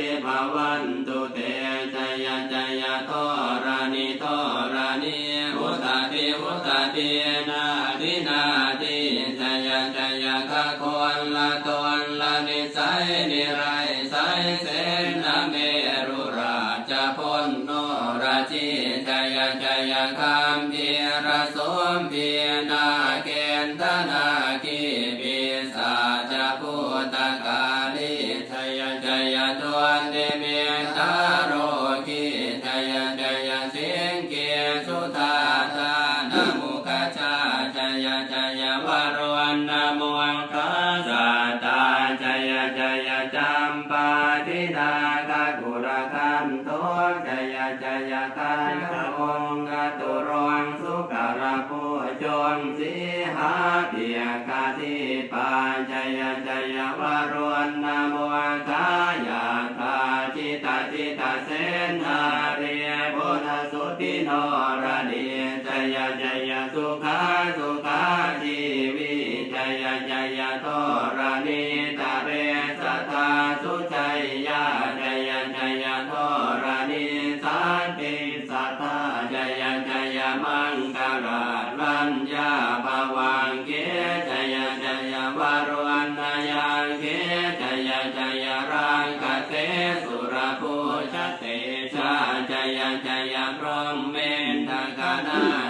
ติภาวันตุเตจยจยโทรานิโทรานิอุตติอุตตินาทินาทิจยจยคะคนละตนละนิสัยนิไรสัยเสนาเมรุราชพลโนราชิจยจยคามเพียรสมเพียนาเกณฑนาคี จยจยวรวันนโมังคาสาตาจยจยจัมปาทิดาคากุรคันโตจยจยกันของกตุรังสุขารภูจงสีหาเปียกาทิปาจยจยวรวันนโมังคายาตาจิตาจิตาเสนาเรียบุญสุติโนรดีจยจยสุขาสุขาชีวิจ ยจยโทรานิตาเรสัทธาสุชัยยาจยจยโทรานิสันติสัทธาจยจยมังกราลัญญาภวังเกจยจยวารวันนายังเกจยจยรังกเตสุรภูชเตชาจยจยพรหมเมนทกนา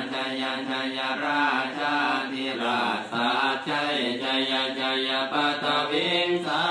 จยจยาปะตวิงสา